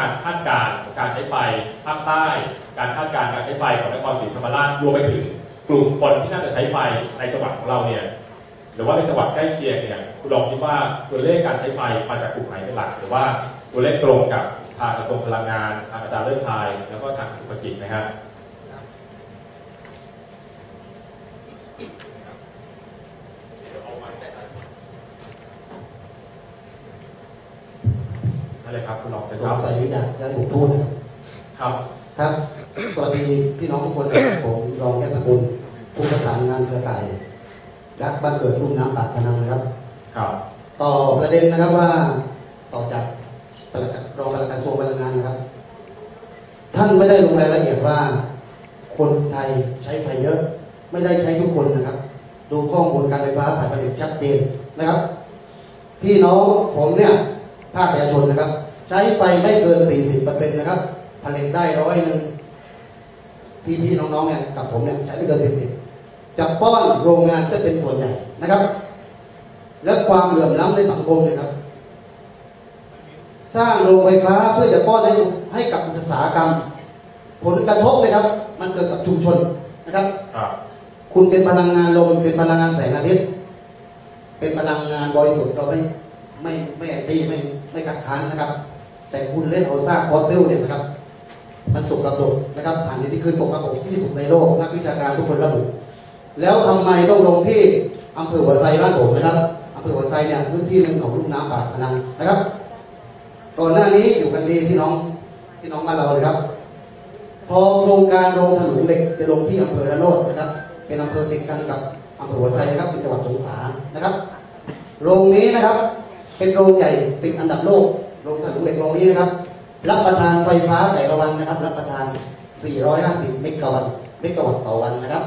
การคาดการณ์ของการใช้ไฟภาคใต้ การคาดการณ์การใช้ไฟของนครศรีธรรมราชรวมไปถึงกลุ่มคนที่น่าจะใช้ไฟในจังหวัดของเราเนี่ยหรือว่าในจังหวัดใกล้เคียงเนี่ยคุณลองคิดว่าตัวเลขการใช้ไฟมาจากกลุ่มไหนเป็นหลักหรือว่าตัวเลขตรงกับทางกระทรวงพลังงานทางอาจารย์เลิศชาย แล้วก็ทางธุรกิจนะครับนเลยครับคุณลองจะ สครังบสัยอยากจะถูกพูดนะครับครับ ครับ สวัสดีพี่น้องทุกคนครับผมรองแก้วสกุลผู้ประสานงานเครือข่ายรักบ้านเกิดรุ่มน้ำปากพนังนะครับ ครับ ต่อประเด็นนะครับว่าต่อจากปลัดรองปลัดกระทรวงพลังงานนะครับ ท่านไม่ได้ลงรายละเอียดว่า คนไทยใช้ไฟเยอะ ไม่ได้ใช้ทุกคนนะครับ ดูข้อมูลการไฟฟ้าฝ่ายผลิตชัดเจนนะครับ พี่น้องผมเนี่ยภาคประชาชนนะครับ ใช้ไฟไม่เกิน 40%นะครับผลิตได้ร้อยหนึ่งพี่ๆน้องๆเนี่ยกับผมเนี่ยใช้ไม่เกิน 40 จะป้อนโรงงานจะเป็นส่วนใหญ่นะครับ และความเหลื่อมล้ำในสังคมนะครับ สร้างโรงไฟฟ้าเพื่อจะป้อนให้ให้กับอุตสาหกรรม ผลกระทบเลยครับ มันเกิดกับชุมชนนะครับครับคุณเป็นพลังงานลมเป็นพลังงานแสงอาทิตย์ เป็นพลังงานบริสุทธิ์เราไม่ไม่ไม่แอนตี้ไม่ไม่ขัดขานนะครับ แต่คุณเล่นเอาซากฟอสซิลเนี่ยนะครับ มันสกปรกนะครับอันนี้คือสกปรกที่สุดในโลกนักวิชาการทุกคนระบุแล้วทำไมต้องลงที่อำเภอหัวไซบ้านผมนะครับอำเภอหัวไซเนี่ยพื้นที่หนึ่งของลุ่มน้ำปากพนังนะครับก่อนหน้านี้อยู่กันดีพี่น้องพี่น้องมาเราเลยครับ พอโครงการโรงถนนเหล็กจะลงที่อำเภอระโนดนะครับ เป็นอำเภอติดกันกับอำเภอหัวไซนะครับเป็นจังหวัดสงขลานะครับ โรงนี้นะครับ เป็นโรงใหญ่ติดอันดับโลก โรงถนนเหล็กโรงนี้นะครับ รับประทานไฟฟ้าแต่ละวันนะครับ รับประทาน 450 เมกะวัตต์เมกะวัตต์ต่อวันนะครับ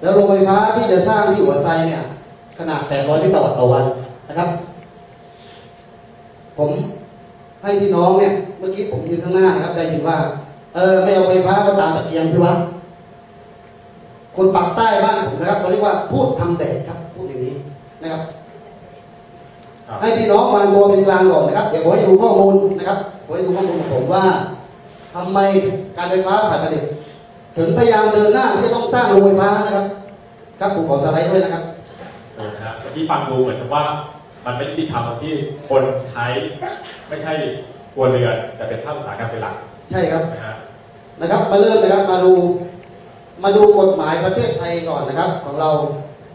แล้วโรงไฟฟ้าที่จะสร้างที่หัวไซเนี่ย ขนาด 800 เมกะวัตต์ต่อวันนะครับ ผมให้พี่น้องเนี่ย เมื่อกี้ผมยืนข้างหน้านะครับ ได้ยินว่า เออไม่เอาไฟฟ้าก็ตามตะเกียงใช่ไหมคนปากใต้บ้านผมนะครับเขาเรียกว่าพูดทำแดดครับ พูดอย่างนี้นะครับ ให้พี่น้องวางตัวเป็นกลางก่อนนะครับ เดี๋ยวผมให้ดูข้อมูลนะครับผมให้ดูข้อมูลของผมว่าทำไมการไฟฟ้าฝ่ายผลิตถึงพยายามเดินหน้าที่จะต้องสร้างโรงไฟฟ้านะครับครับผมขอสไลด์ด้วยนะครับโอ้นะฮะที่ฟังดูเหมือนกับว่ามันไม่ยุติธรรมตรงที่คนใช้ไม่ใช่ครัวเรือนแต่เป็นภาคอุตสาหกรรมเป็นหลัก ใช่ครับนะฮะนะครับ มาเริ่มนะครับมาดูมาดูกฎหมายประเทศไทยก่อนนะครับ ของเรา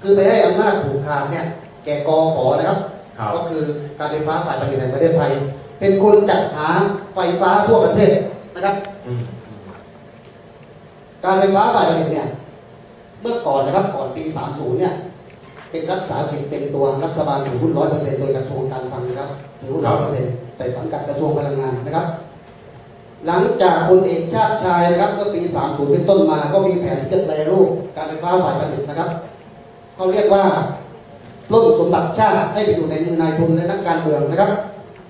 คือไปให้อำนาจผูกขาดเนี่ยแก่กอขอนะครับครับ ก็คือการไฟฟ้าฝ่ายผลิตแห่งประเทศไทย เป็นคนจัดหาไฟฟ้าทั่วประเทศนะครับอืมการไฟฟ้าฝ่ายผลิตเนี่ย เมื่อก่อนนะครับก่อนปี 30 เนี่ย เป็นรัฐสาหกิจเต็มตัวรัฐบาลถือหุ้นร้อยเปอร์เซ็นต์โดยกระทรวงการคลังนะครับถือหุ้นร้อยเปอร์เซ็นต์แต่สังกัดกระทรวงพลังงานนะครับ หลังจากพลเอกชาติชายนะครับเมื่อปี 30 เป็นต้นมา ก็มีแผนที่จะแปรรูปการไฟฟ้าฝ่ายผลิตนะครับเขาเรียกว่าป ล้นสมบัติชาติให้ไปอยู่ในมือนายทุนและนักการเมืองนะครับ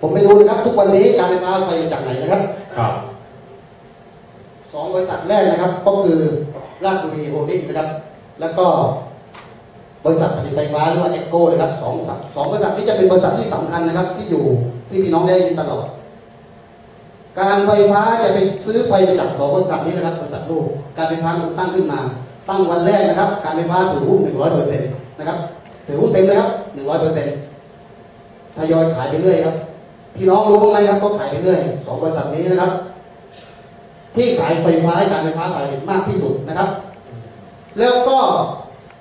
ผมไม่รู้นะครับ ทุกวันนี้การไฟฟ้าไฟมาจากไหนนะครับครับสองบริษัทแรกนะครับ ก็คือราชบุรีโฮลดิ้งนะครับ แล้วก็บริษัทผลิตไฟฟ้าหรือว่าเอ็กโกนะครับสองบริษัทสองบริษัทที่จะเป็นบริษัทที่สำคัญนะครับ ที่อยู่ที่พี่น้องได้ยินตลอด การไฟฟ้าจะไปซื้อไฟมาจากสองบริษัทนี้นะครับบริษัทลูกการไฟฟ้าถูกตั้งขึ้นมา ตั้งวันแรกนะครับ การไฟฟ้าถือหุ้นหนึ่งร้อยเปอร์เซ็นต์นะครับ ถือหุ้นเต็มเลยครับหนึ่งร้อยเปอร์เซ็นต์ทยอยขายไปเรื่อยครับ พี่น้องรู้บ้างไหมครับ ก็ขายไปเรื่อยสองบริษัทนี้นะครับ ที่ขายไฟฟ้าให้การไฟฟ้าฝ่ายผลิตมากที่สุดนะครับ แล้วก็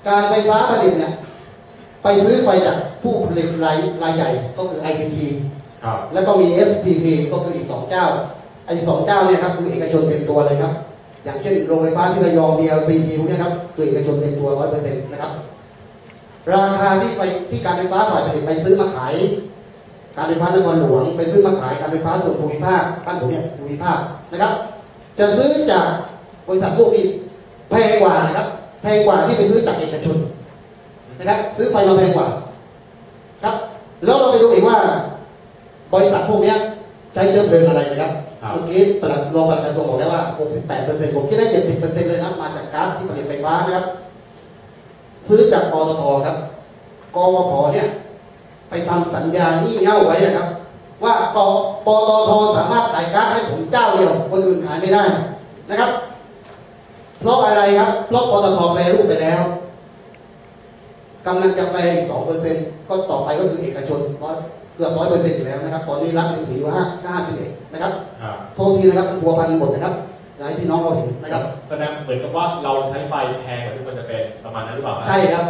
การไฟฟ้าผลิตเนี่ย ไปซื้อไฟจากผู้ผลิตรายรายใหญ่ก็คือ IPP ครับแล้วก็มี SPP ก็คืออีกสองเจ้าไอ้สองเจ้าเนี่ยครับคือเอกชนเต็มตัวเลยครับ อย่างเช่นโรงไฟฟ้าที่ระยอง BLCP พวกเนี้ยครับคือเอกชนเต็มตัวร้อยเปอร์เซ็นต์นะครับ ราคาที่ไฟที่การไฟฟ้าฝ่ายผลิตไปซื้อมาขาย การไฟฟ้านครหลวง ไปซื้อมาขายการไฟฟ้าส่วนภูมิภาคบ้านผมเนี่ยภูมิภาคนะครับ จะซื้อจากบริษัทพวกนี้แพงกว่านะครับแพงกว่าที่ไปซื้อจากเอกชนนะครับซื้อไฟมาแพงกว่า ครับ แล้วเราไปดูอีกว่า บริษัทพวกเนี้ยใช้เชื้อเพลิงอะไรนะครับครับเมื่อกี้ปลัดรองปลัดกระทรวงบอกแล้วว่า 68เปอร์เซ็นต์ผมคิดได้70เปอร์เซ็นต์เลยนะมาจากก๊าซที่ผลิตไฟฟ้านะครับ ซื้อจากปตทครับกวพเนี่ย ไปทำสัญญานี่เง่าไว้อะครับ ว่าปปตทสามารถขายก๊าซให้ผมเจ้าเดียว คนอื่นขายไม่ได้นะครับ เพราะอะไรครับ เพราะปตทแปรรูปไปแล้วกำลังจะแปลอีกสองเปอร์เซ็นต์ก็ต่อไปก็คือเอกชนร้อยเกือบร้อยเปอร์เซ็นต์อยู่แล้วนะครับ ตอนนี้รัฐยังถืออยู่ห้าห้าสิบเอ็ดนะครับครับโทษทีนะครับพัวพันหมดนะครับ อยากให้พี่น้องเราเห็นนะครับแสดงเหมือนกับว่าเราใช้ไฟแพงกว่าที่ควรจะเป็นประมาณนั้นหรือเปล่าฮะใช่ครับ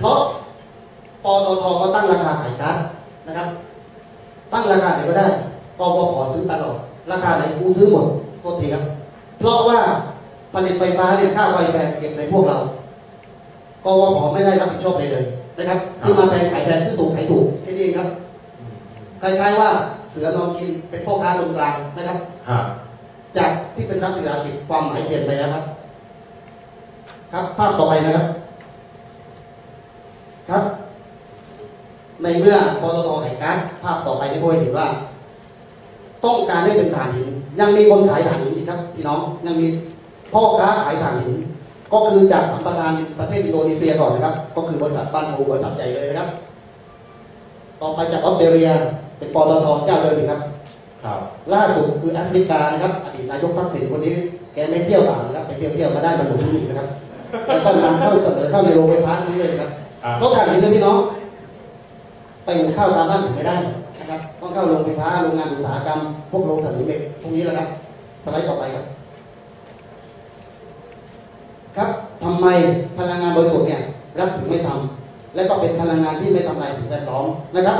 เพราะปตทก็ตั้งราคาขายก๊าซนะครับ ตั้งราคาไหนก็ได้กปพซื้อตลอด ราคาไหนกูซื้อหมดโทษทีครับ เพราะว่าผลิตไฟฟ้าเนี่ยค่าไฟแพงเก็บในพวกเรากปพไม่ได้รับผิดชอบเลยเลยนะครับซื้อมาแพงขายแพงซื้อถูกขายถูกแค่นี้เองครับอืมคล้ายๆว่าเสือนอนกินเป็นพ่อค้าตรงกลางนะครับครับ จากที่เป็นรัฐวิสาหกิจความหมายเปลี่ยนไปแล้วครับ ครับภาพต่อไปนะครับ ครับ ในเมื่อปตทขายกาซภาพต่อไปที่พวกเห็นว่า ต้องการให้เป็นถ่านหิน ยังมีคนขายถ่านหินอีกครับพี่น้องยังมีพ่อค้าขายถ่านหิน ก็คือจากสัมปทานประเทศอินโดนีเซียก่อนนะครับ ก็คือบริษัทบ้านโมบริษัทใหญ่เลยนะครับ ต่อไปจากออสเตรเลีย เป็นปตทเจ้าเดิมครับ ล่าสุดคือแอฟริกานะครับอดีตนายกทักษิณคนนี้แกไม่เที่ยวต่างนะครับไปเที่ยวเที่ยวมาได้บรรลุที่นะครับแล้วก็นำเข้าเสนอเข้าในโรงไฟฟ้านี้เลยครับครับรถถ่านหินนะพี่น้องไปหุงข้าวตามบ้านถึงไม่ได้นะครับต้องเข้าโรงไฟฟ้าโรงงานอุตสาหกรรมพวกโรงถ่านหินเหล็กพวกนี้แหละครับสไลด์ต่อไปครับ ครับทำไมพลังงานบริสุทธิ์เนี่ยรัฐถึงไม่ทำและก็เป็นพลังงานที่ไม่ทำลายสิ่งแวดล้อมนะครับ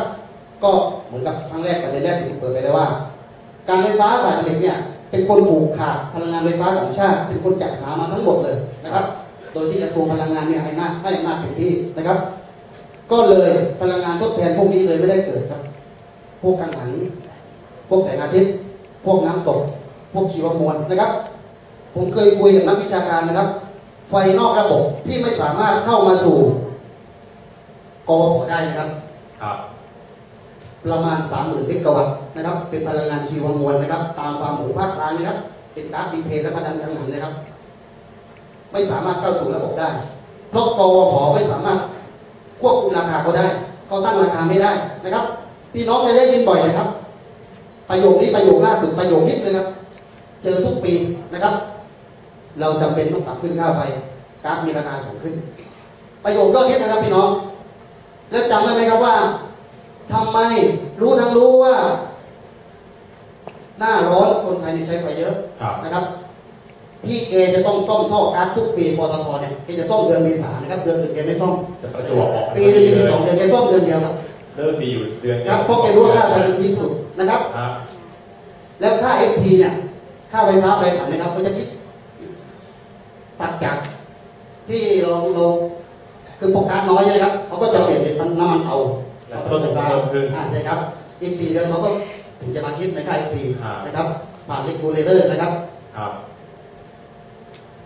ก็เหมือนกับครั้งแรกประเด็นแรกที่ผมเปิดไปแล้วว่า การไฟฟ้าฝ่ายผลิตเนี่ยเป็นคนผูกขาดพลังงานไฟฟ้าของชาติ เป็นคนจัดหามาทั้งหมดเลยนะครับ โดยที่กระทรวงพลังงานเนี่ยให้หน้าให้อำนาจเต็มที่นะครับ ก็เลยพลังงานทดแทนพวกนี้เลยไม่ได้เกิดครับ พวกกังหัน พวกแสงอาทิตย์ พวกน้ำตก พวกชีวมวลนะครับ ผมเคยคุยกับนักวิชาการนะครับ ไฟนอกระบบที่ไม่สามารถเข้ามาสู่กอได้นะครับ ครับ ประมาณ 30,000เมกะวัตต์นะครับ เป็นพลังงานชีวมวลนะครับ ตามความหมูภาคกลางนะครับเป็นก๊าซมีเทนและพลังกังหันนะครับ ไม่สามารถเข้าสู่ระบบได้ เพราะกอพไม่สามารถควบคุมราคาเขาได้เขาตั้งราคาไม่ได้นะครับ พี่น้องจะได้ยินบ่อยนะครับ ประโยคนี้ประโยคล่าสุดประโยคนี้เลยครับ เจอทุกปีนะครับ เราจำเป็นต้องปรับขึ้นค่าไฟก๊าซมีราคาสูงขึ้น ประโยคยอดฮิตนะครับพี่น้องแล้วจำได้ไหมครับว่า ทำไมรู้ทั้งรู้ว่า หน้าร้อนคนไทยนี่ใช้ไฟเยอะครับนะครับพี่เกจะต้องซ่อมท่อก๊าซทุกปีปตทเนี่ยแกจะซ่อมเดือนเมษานะครับเดือนอื่นแกไม่ซ่อมจะประจวบออกปีหนึงมีสองเดือนแกซ่อมเดือนเดียวครับเริ่มดีอยู่เดือนดียวครับเพราะแกรู้ว่าค่าไฟมันยิ่งสุดนะครับครับแล้วค่า FT เนี่ย ค่าไฟฟ้าแปรผันนะครับก็จะคิดตัดจากที่เราเราคือโปรการน้อยนะครับเขาก็จะเปลี่ยนเป็นน้ำมันเตาแล้ว ต้นทุนเพิ่มขึ้นอ่าใช่ครับ อีกสี่เดือนเขาก็ถึงจะมาคิดในค่า FT อ่านนะครับ ผ่านเรกูเลเตอร์นะครับครับ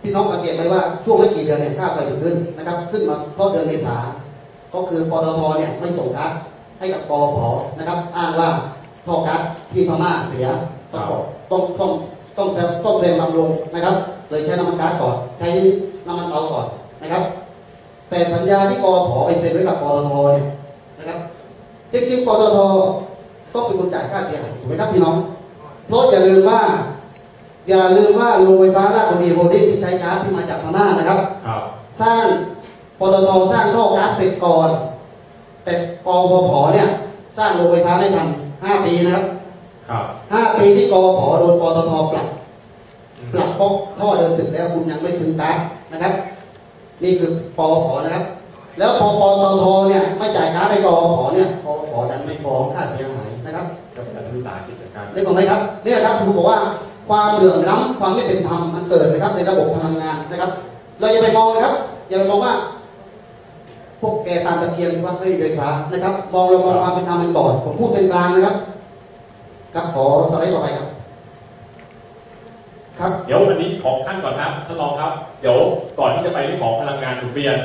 พี่น้องสังเกตไหมว่าช่วงไม่กี่เดือนเนี่ยค่าไฟถึงขึ้นนะครับ ขึ้นมาเพราะเดือนเมษาก็คือปตทเนี่ยไม่ส่งก๊าซให้กับกอพนะครับ อ้างว่าท่อก๊าซที่พม่าเสียต้องต้องต้องต้องแซมต้องแซมบำรุงนะครับเลยใช้น้ำมันก๊าซก่อนใช้น้ำมันเตาก่อนนะครับ แต่สัญญาที่กอพไปเซ็นไว้กับปตทเนี่ยนะครับ จริงๆปตทต้องเป็นคนจ่ายค่าเสียหายถูกไหมครับพี่น้องเพราะอย่าลืมว่า อย่าลืมว่าโรงไฟฟ้าราชบุรีโฮลดิ้งที่ใช้ก๊าซที่มาจากพม่านะครับครับสร้างปตทสร้างท่อก๊าซเสร็จก่อน แต่กพพเนี่ย สร้างโรงไฟฟ้าไม่ทันห้าปีนะครับครับห้าปีที่กพโดนปตทปรับอืมปรับเพราะท่อเดินถึงแล้วคุณยังไม่ซื้อก๊าซนะครับ นี่คือปพนะครับ แล้วพอปตทเนี่ยไม่จ่ายก๊าซให้กพเนี่ยกพดันไม่ฟ้องค่าเสียหายนะครับก็เป็นการทุสาหกิจการได้ก่อนไหมครับนี่แหละครับผมบอกว่าความเหลื่อมล้ำความไม่เป็นธรรมมันเกิดนะครับ ในระบบพลังงานนะครับ เราอย่าไปมองนะครับ อย่าไปมองว่า พวกแกตามตะเกียงว่าไม่มีไฟฟ้านะครับ มองเรามองความเป็นธรรมกันก่อนผมพูดเป็นกลางนะครับ ครับขอสไลด์ต่อไปครับ ครับ เดี๋ยววันนี้ของท่านก่อนครับท่านรองครับ เดี๋ยวก่อนที่จะไปเรื่องของพลังงานหมุนเวียน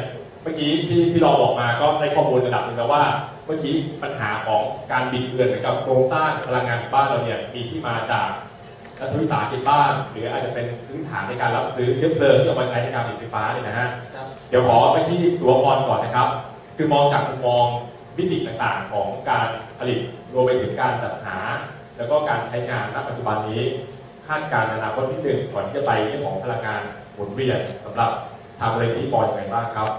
เมื่อกี้ที่พี่รองบอกมาก็ได้ข้อมูลระดับหนึ่งแล้วว่า เมื่อกี้ปัญหาของการบิดเบือนเหมือนกับโครงสร้างพลังงานบ้านเราเนี่ยมีที่มาจากรัฐวิสาหกิจบ้าน หรืออาจจะเป็นพื้นฐานในการรับซื้อเชื้อเพลิงที่เอามาใช้ในการผลิตไฟฟ้าเนี่ยนะฮะครับเดี๋ยวขอไปที่ตัวพรก่อนนะครับ คือมองจากมุมมองมิติต่างๆของการผลิตรวมไปถึงการจัดหา แล้วก็การใช้งานณปัจจุบันนี้คาดการณ์อนาคตที่หนึ่งก่อนที่จะไปเรื่องของพลังงานหมุนเวียนสำหรับทางบริษัทมองยังไงบ้างครับ